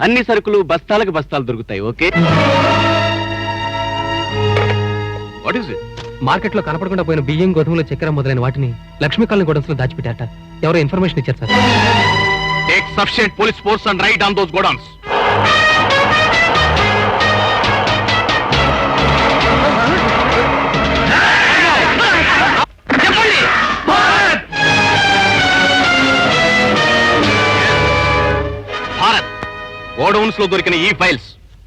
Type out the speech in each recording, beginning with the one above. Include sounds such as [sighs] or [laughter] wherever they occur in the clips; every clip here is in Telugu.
అన్ని సరుకులు బస్తాలకు బస్తాలు దొరుకుతాయి ఓకే? వాట్ ఇట్ మార్కెట్లో కనపడకుండా పోయిన బియ్యం గోధుమలు చక్కెర మొదలైన వాటిని లక్ష్మీ కాలనీ గోడౌన్స్లో దాచిపెట్టారట. ఎవరో ఇన్ఫర్మేషన్ ఇచ్చారు sir. Take sufficient police force and raid on those godowns గోడౌన్స్లో దొరికిన ఈ ఫైల్స్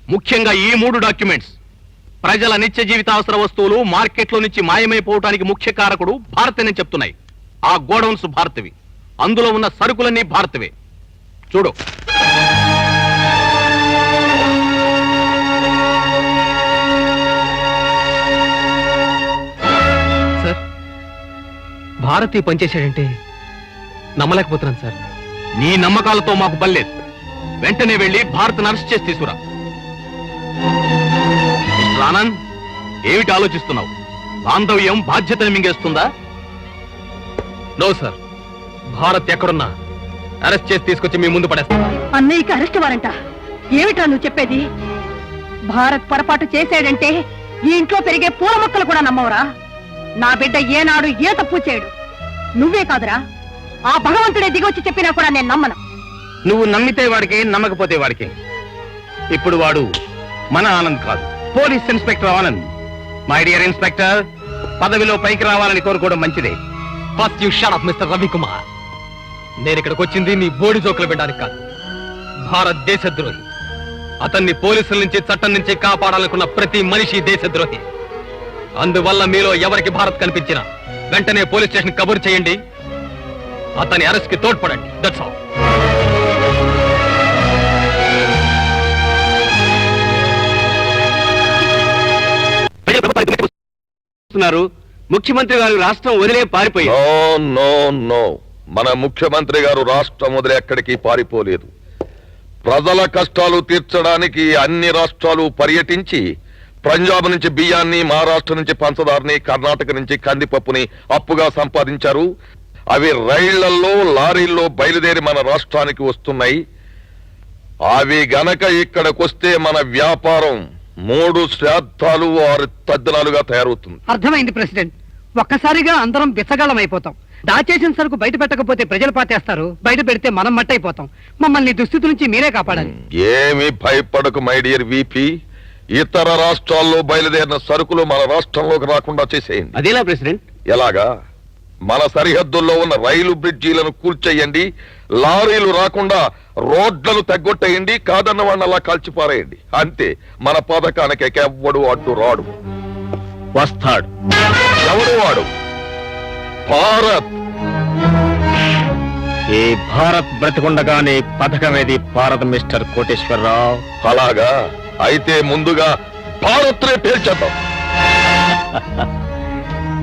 ముఖ్యంగా ఈ మూడు డాక్యుమెంట్స్. ప్రజల నిత్య జీవిత అవసర వస్తువులు మార్కెట్లో నుంచి మాయమైపోవటానికి ముఖ్య కారకుడు భారత్ అని చెప్తున్నాయి. ఆ గోడౌన్స్ భారత్వి. అందులో ఉన్న సరుకులన్నీ భారత్వే. చూడు. సార్ భారత్ పనిచేశాడంటే నమ్మలేకపోతున్నాను సార్. నీ నమ్మకాలతో మాకు బల్లేదు వెంటనే వెళ్ళి భారత్ అరెస్ట్ చేసి తీసుకురా. ఆనంద్ ఏమిటి ఆలోచిస్తున్నావు? బాంధవ్యం బాధ్యతను మింగేస్తుందా? No sir. భారత్ ఎక్కడున్నా అరెస్ట్ చేసి తీసుకొచ్చి మీ ముందు పడేస్తా. అన్నయ్యకి అరెస్ట్ వారంట. ఏమిటా నువ్వు చెప్పేది? భారత్ పొరపాటు చేశాడంటే ఈ ఇంట్లో పెరిగే పూల మొక్కలు కూడా నమ్మవరా. నా బిడ్డ ఏనాడు ఏ తప్పు చేయడు. నువ్వే కాదురా. ఆ భగవంతుడే దిగొచ్చి చెప్పినా కూడా నేను నమ్మను. నువ్వు నమ్మితే వాడికి నమ్మకపోతే వాడికి. ఇప్పుడు వాడు మన ఆనంద్ కాదు. Police inspector Anand. My dear inspector పదవిలో పైకి రావాలని కోరుకోవడం మంచిదే. First you shut up mister Ravikumar నేను ఇక్కడికి వచ్చింది నీ బోడి జోకులు వినడానికి కాదు. భారతదేశ ద్రోహి అతన్ని పోలీసుల నుంచి చట్టం నుంచి కాపాడాలనుకున్న ప్రతి మనిషి దేశద్రోహి. అందువల్ల మీలో ఎవరికి భారత్ కనిపించినా వెంటనే పోలీస్ స్టేషన్ కబురు చేయండి. అతని అరెస్ట్కి తోడ్పడండి. దట్స్ ఆల్ చేస్తున్నారు ముఖ్యమంత్రి గారు రాష్ట్రం వదిలే పారిపోయారు. No no no. మన ముఖ్యమంత్రి గారు రాష్ట్రం వదిలి ఎక్కడికి పారిపోలేదు. ప్రజల కష్టాలు తీర్చడానికి అన్ని రాష్ట్రాలు పర్యటించి పంజాబ్ నుంచి బియ్యాన్ని మహారాష్ట్ర నుంచి పంచదారని కర్ణాటక నుంచి కందిపప్పుని అప్పుగా సంపాదించారు. అవి రైళ్ళలో లారీల్లో బయలుదేరి మన రాష్ట్రానికి వస్తున్నాయి. అవి గనక ఇక్కడికొస్తే మన వ్యాపారం మూడు శ్రాద్ధాలు ఆరు తద్దనాలుగా తయారవుతుంది. అర్థమైంది ప్రెసిడెంట్. ఒక్కసారిగా అందరం బిచ్చగాళ్ళం అయిపోతాం దాచేసిన సరుకు బయట పెట్టకపోతే ప్రజలు పాతేస్తారు. బయట పెడితే మనం మట్టయిపోతాం. మమ్మల్ని దుస్థితి నుంచి మీరే కాపాడాలి. ఏమి భయపడకు మై డియర్ విపి ఇతర రాష్ట్రాల్లో బయలుదేరిన సరుకులు మన రాష్ట్రంలోకి రాకుండా చేసేయండి. అదేలా ప్రెసిడెంట్? ఎలాగా? మన సరిహద్దుల్లో ఉన్న రైలు బ్రిడ్జీలను కూల్చేయండి. లారీలు రాకుండా రోడ్లను తగ్గొట్టేయండి కాదన్న వాడిని అలా కాల్చిపారేయండి. అంతే మన పథకానికి ఎవ్వడు అడ్డు రాడు. వస్తాడు. ఎవడు వాడు? భారత్. ఈ భారత్ బ్రతికుండగానే పథకమేది భారత్ మిస్టర్ కోటేశ్వరరావు. అలాగా? అయితే ముందుగా భారత్నే పేల్చేద్దాం. [laughs]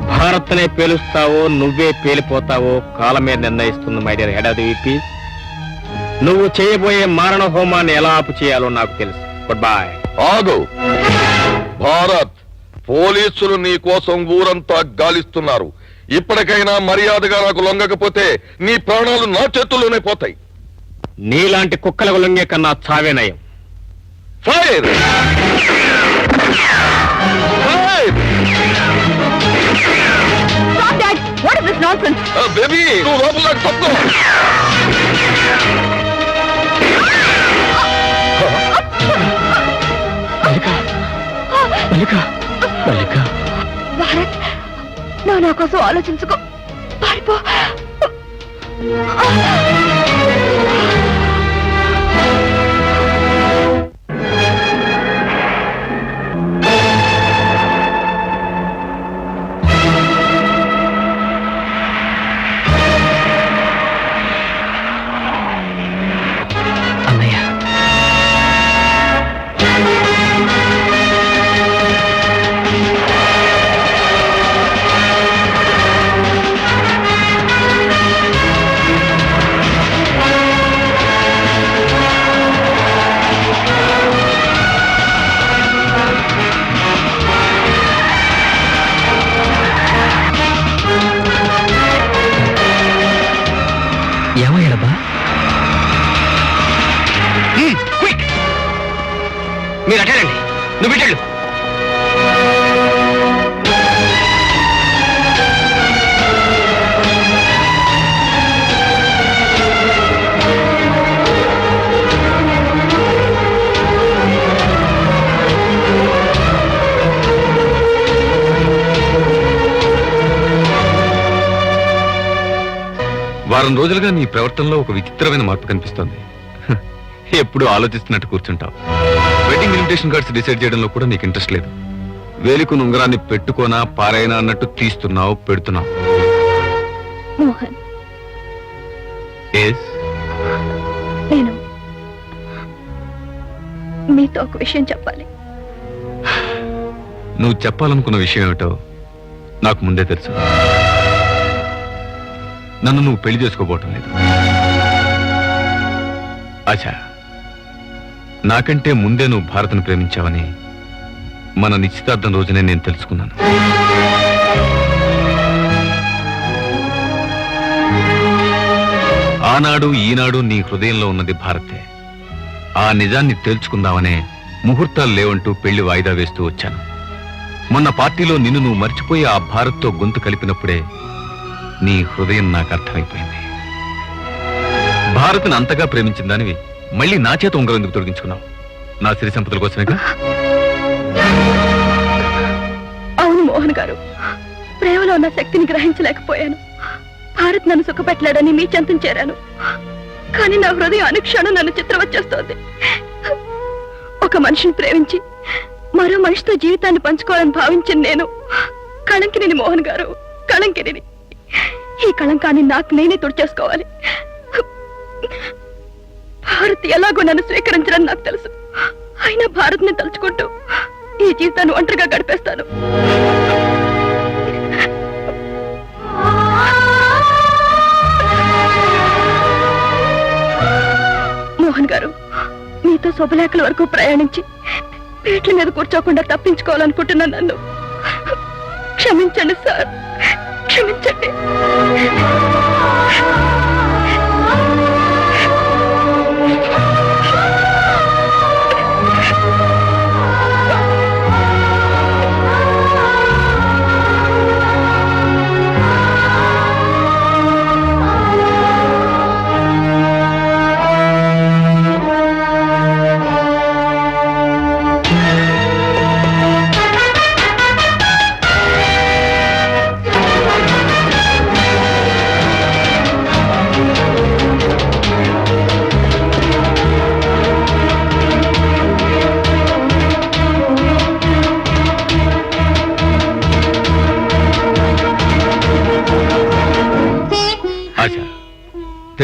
భారత్ నే పేలుస్తావో నువ్వే పేలిపోతావో కాలమే నిర్ణయిస్తుంది my dear head of the VP నువ్వు చేయబోయే మారణ హోమాన్ని ఎలా ఆపు చేయాలో నాకు తెలుసు. గుడ్ బాయ్ ఆగు. భారత్ పోలీసులు నీ కోసం ఊరంతా గాలిస్తున్నారు. ఇప్పటికైనా మర్యాదగా నాకు లొంగకపోతే నీ ప్రాణాలు నా చేతుల్లోనే పోతాయి. నీలాంటి కుక్కలకు లొంగే కన్నా చావే నయం. Fire Nonsense? బేబీ నువ్వు లోపల తప్పుకో. భారత్ నా నా కోసం ఆలోచించుకో. పారిపో. ఏమయ్యాడబ్బా? వారం రోజులుగా నీ ప్రవర్తనలో ఒక విచిత్రమైన మార్పు కనిపిస్తోంది. [laughs] ఎప్పుడు ఆలోచిస్తున్నట్టు కూర్చుంటావు. వెడ్డింగ్ ఇన్విటేషన్ కార్డ్స్ డిసైడ్ చేయడంలో కూడా నీకు ఇంట్రెస్ట్ లేదు. వేలికు ఉంగరాన్ని పెట్టుకోనా పారైనా అన్నట్టు తీస్తున్నావు పెడుతున్నావు. మోహన్. నేను మీతో ఒక విషయం చెప్పాలి. [sighs] నువ్వు చెప్పాలనుకున్న విషయం ఏమిటో నాకు ముందే తెలుసు. నన్ను నువ్వు పెళ్ళి చేసుకోబోటం లేదు. అచ్చా నాకంటే ముందే నువ్వు భారత్ను ప్రేమించావని మన నిశ్చితార్థం రోజునే నేను తెలుసుకున్నాను. ఆనాడు ఈనాడు నీ హృదయంలో ఉన్నది భారతే. ఆ నిజాన్ని తెలుసుకుందామనే ముహూర్తాలు లేవంటూ పెళ్ళి వాయిదా వేస్తూ వచ్చాను. మొన్న పార్టీలో నిన్ను నువ్వు మర్చిపోయి ఆ భారత్తో గొంతు కలిపినప్పుడే నీ హృదయం నాకు అర్థమైపోయింది. భారత్ని అంతగా ప్రేమించిన దానివి మళ్ళీ నా చేత ఉంగరం ఎందుకు తొలగించుకున్నావు? నా సిరి సంపదల కోసమేగా? అవును మోహన్ గారు. ప్రేమలో ఉన్న శక్తిని గ్రహించలేకపోయాను. భారత్ నన్ను సుఖపెట్టలేడని మీ చెంతం చేరాను. కానీ నా హృదయం అనుక్షణం నన్ను చిత్రవచ్చేస్తోంది. ఒక మనిషిని ప్రేమించి మరో మనిషితో జీవితాన్ని పంచుకోవాలని భావించిన నేను కళంకిని మోహన్ గారు. కళంకిని ఈ కళంకాన్ని నాకు నేనే తుడిచేసుకోవాలి. భారత్ ఎలాగో నన్ను స్వీకరించడం నాకు తెలుసు. అయినా భారత్ని తలుచుకుంటూ ఈ జీవితాన్ని ఒంటరిగా గడిపేస్తాను. మోహన్ గారు మీతో శుభలేఖల వరకు ప్రయాణించి పీట్ల మీద కూర్చోకుండా తప్పించుకోవాలనుకుంటున్నా నన్ను. క్షమించండి సార్. క్షమించండి.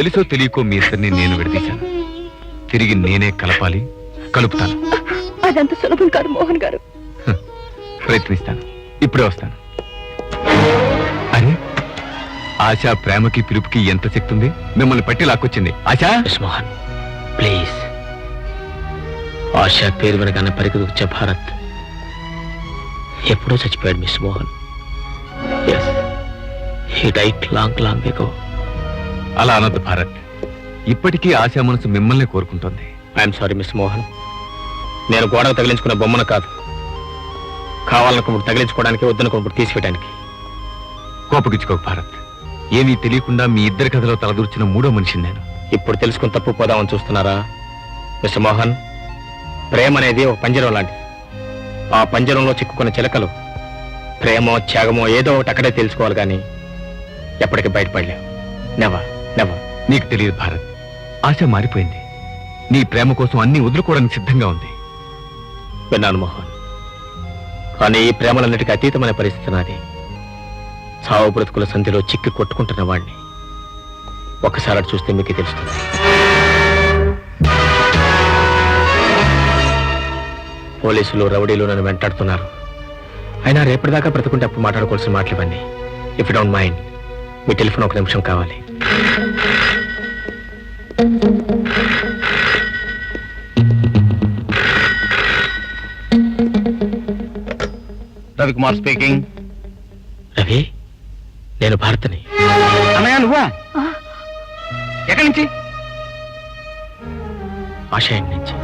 తెలుసో తెలియకో మీ ఇద్దరిని నేను విడదీశాను. తిరిగి నేనే కలపాలి కలుపుతాను. అదంత సులభం కాదు మోహన్ గారు. ప్రయత్నిస్తాను. ఇప్పుడే వస్తాను. అరే ఆశ ప్రేమకి పిలుపుకి ఎంత శక్తి ఉంది? మిమ్మల్ని పట్టి లాక్కొచ్చింది. ఆశా? మోహన్ ప్లీజ్. ఆశ పేరు వినగానే పరిగెత్తుకొచ్చే భారత్. ఎప్పుడో చచ్చిపోయాడు miss Mohan. Yes he died long long ago అలా అనొద్దు భారత్. ఇప్పటికీ ఆశా మనసు మిమ్మల్ని కోరుకుంటోంది. ఐఎమ్ సారీ మిస్ మోహన్ నేను గోడకు తగిలించుకున్న బొమ్మను కాదు. కావాలనుకున్నప్పుడు తగిలించుకోవడానికి వద్దనుకున్నప్పుడు తీసివేయడానికి కోపగించుకోకు భారత్. ఏమీ తెలియకుండా మీ ఇద్దరి కథలో తలదూర్చిన మూడో మనిషిని నేను. ఇప్పుడు తెలుసుకుని తప్పు పోదామని చూస్తున్నారా? మిస్టర్ మోహన్ ప్రేమ అనేది ఒక పంజరం లాంటిది. ఆ పంజరంలో చిక్కుకున్న చిలకలు ప్రేమో త్యాగమో ఏదో ఒకటి అక్కడే తెలుసుకోవాలి కానీ ఎప్పటికీ బయటపడలేవు. నెవర్ నెవర్ నీకు తెలియదు భారత్. ఆశ మారిపోయింది. నీ ప్రేమ కోసం అన్ని వదులుకోవడానికి సిద్ధంగా ఉంది. విన్నాను మోహన్. కానీ ఈ ప్రేమలన్నిటికీ అతీతమైన పరిస్థితి నాది. చావు బ్రతుకుల సంధిలో చిక్కి కొట్టుకుంటున్న వాడిని ఒక్కసారి అటు చూస్తే మీకు తెలుస్తుంది. పోలీసులు రౌడీలు నన్ను వెంటాడుతున్నారు. అయినా రేపటిదాకా బ్రతుకుంటే అప్పుడు మాట్లాడుకోవాల్సిన మాటలు ఇవన్నీ ఇఫ్ డోంట్ మైండ్ మీ టెలిఫోన్ ఒక నిమిషం కావాలి. రవికుమార్ స్పీకింగ్. రవి నేను భారత్ని. అన్నయ్య నువ్వా? ఎక్కడి నుంచి? ఆశయం నుంచి.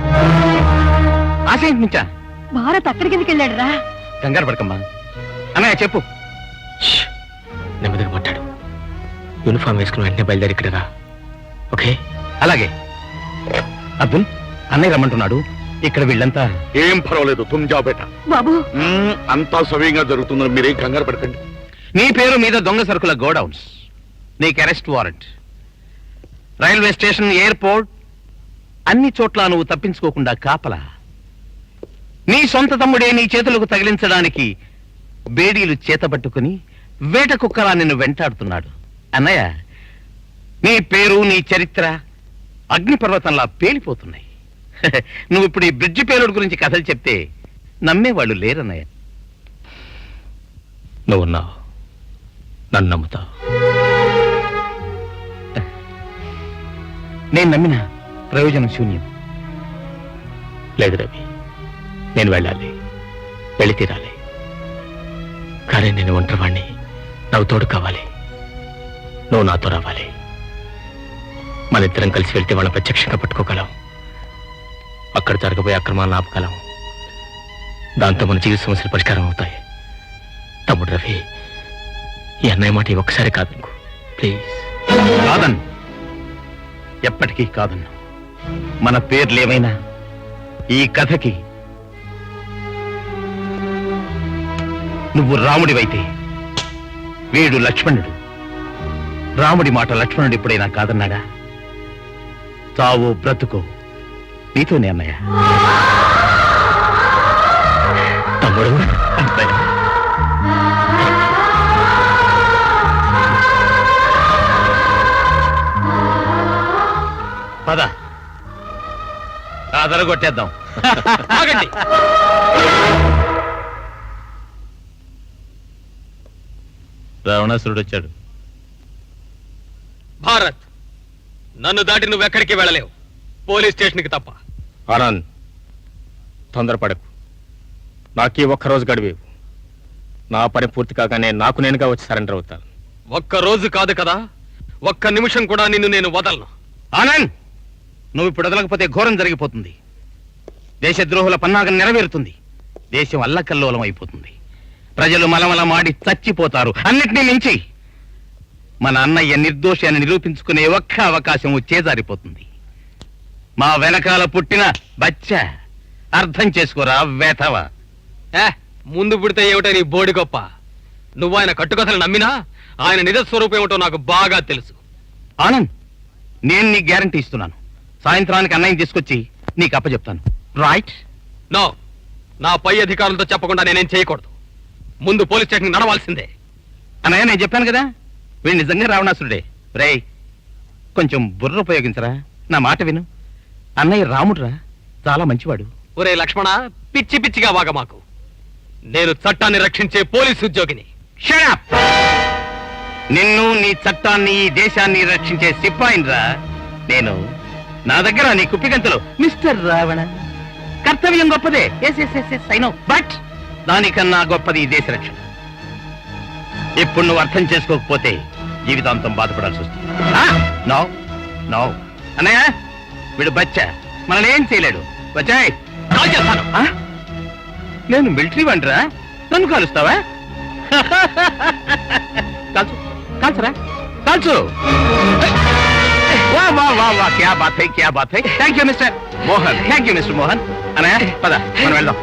ఆశ ఇంటి నుంచా? భారత్ అక్కడికి ఎందుకు వెళ్ళాడురా? కంగారు పడకమ్మా. అన్నయ్య చెప్పు. నెమ్మదిగా మాట్లాడు. యూనిఫామ్ వేసుకుని వెంటనే బయలుదేరి ఇక్కడ రా. ఓకే? అలాగే. అబ్దుల్ అన్నయ్య రమ్మంటున్నాడు. ఇక్కడ వీళ్ళంతా ఏం పర్వాలేదు తుమ్ జా బేట. బాబు. మ్మ్, అంతా సవ్యంగా జరుగుతుందని మీరేం కంగారు పడకండి. నీ పేరు మీద దొంగ సరుకుల గోడౌన్స్. నీకు arrest warrant railway station airport. అన్ని చోట్ల నువ్వు తప్పించుకోకుండా కాపలా. నీ సొంత తమ్ముడే నీ చేతులకు తగిలించడానికి బేడీలు చేతబట్టుకుని వేట కుక్కలా నిన్ను వెంటాడుతున్నాడు. అన్నయ్య నీ పేరు నీ చరిత్ర అగ్నిపర్వతంలా పేలిపోతున్నాయి. [laughs] నువ్వు ఇప్పుడు ఈ బ్రిడ్జి పేలుడు గురించి కథలు చెప్తే నమ్మేవాళ్ళు లేరన్నయ్య. నువ్వు ఉన్నావు నన్ను నమ్ముతావు. నేను నమ్మిన ప్రయోజనం శూన్యం. లేదు రవి నేను వెళ్ళాలి. వెళ్ళి తీరాలి. కానీ నేను ఒంటరివాణ్ణి నాకు తోడు కావాలి. నువ్వు నాతో రావాలి. మన ఇద్దరం కలిసి వెళ్తే వాళ్ళ ప్రత్యక్షంగా పట్టుకోగలం. అక్కడ జరగబోయే అక్రమాలను ఆపగలం. దాంతో మన జీవిత సమస్యలు పరిష్కారం అవుతాయి. తమ్ముడు రవి ఈ అన్నయ్య మాట ఒక్కసారి కాదు ప్లీజ్. కాదన్ ఎప్పటికీ కాదన్ను. మన పేర్లేమైనా ఈ కథకి నువ్వు రాముడివైతే వీడు లక్ష్మణుడు. రాముడి మాట లక్ష్మణుడు ఎప్పుడైనా కాదన్నాడా? చావు బ్రతుకు నీతోనే అన్నయ్య. తమ్ముడు అంతే పద. అదరగొట్టేద్దాం ఆగండి. రావణాసురుడు వచ్చాడు. భారత్. నన్ను దాటి నువ్వు ఎక్కడికి వెళ్ళలేవు. పోలీస్ స్టేషన్కి తప్ప. ఆనంద్ తొందరపడకు. నాకీ ఒక్కరోజు గడివేవు. నా పని పూర్తి కాగానే నాకు నేనుగా వచ్చి సరెండర్ అవుతాను. ఒక్క రోజు కాదు కదా ఒక్క నిమిషం కూడా నిన్ను నేను వదలను. ఆనంద్! నువ్వు ఇప్పుడు వదలకపోతే ఘోరం జరిగిపోతుంది. దేశద్రోహుల పన్నాగం నెరవేరుతుంది. దేశం అల్లకల్లోలం అయిపోతుంది ప్రజలు మలమల మాడి చచ్చిపోతారు. అన్నిటినీ మించి మన అన్నయ్య నిర్దోషి అని నిరూపించుకునే ఒక్క అవకాశం చేజారిపోతుంది మా వెనకాల పుట్టిన బచ్చ అర్థం చేసుకోరా వేతవ ముందు పుడితే ఏమిటో నీ బోడి గొప్ప. నువ్వు ఆయన కట్టుకథలు నమ్మినా ఆయన నిజ స్వరూపం ఏమిటో నాకు బాగా తెలుసు. ఆనంద్ నేను నీకు గ్యారంటీ ఇస్తున్నాను. సాయంత్రానికి అన్నయ్య తీసుకొచ్చి నీకు అప్పచెప్తాను. రైట్ నో నా పై అధికారులతో చెప్పకుండా నేనేం చేయకూడదు. ముందు పోలీస్ స్టేషన్ నడవాల్సిందే. అన్నయ్య నేను చెప్పాను కదా? వీడు నిజంగా రావణాసురుడే. రేయ్ కొంచెం బుర్ర ఉపయోగించరా? నా మాట విను. అన్నయ్య రాముడురా చాలా మంచివాడు. ఒరే లక్ష్మణ పిచ్చి పిచ్చిగా వాగ మాకు. నేను చట్టాన్ని రక్షించే పోలీస్ ఉద్యోగిని! నిన్ను నీ చట్టాన్ని ఈ దేశాన్ని రక్షించే సిపాయినిరా నేను. నా దగ్గర నీ కుప్పిగంతలు మిస్టర్ రావణ కర్తవ్యం గొప్పదే. బట్ దానికన్నా గొప్పది ఈ దేశ రక్షణ. ఇప్పుడు నువ్వు అర్థం చేసుకోకపోతే జీవితాంతం బాధపడాల్సి వస్తుంది. నో నో అన్నయ్య వీడు బచ్చ. మనల్ని ఏం చేయలేడు. బచ్చాయ్ కాల్ చేస్తాను. ఆ? నేను మిలిటరీ వంటరా నన్ను కాలుస్తావా? కాల్చు కాల్చరా? కాల్చు. వా వా వా వా. క్యా బాత్ హై క్యా బాత్ high. Thank you mister Mohan. Thank you mister Mohan. అన్నయ్య పద మనం వెళ్దాం.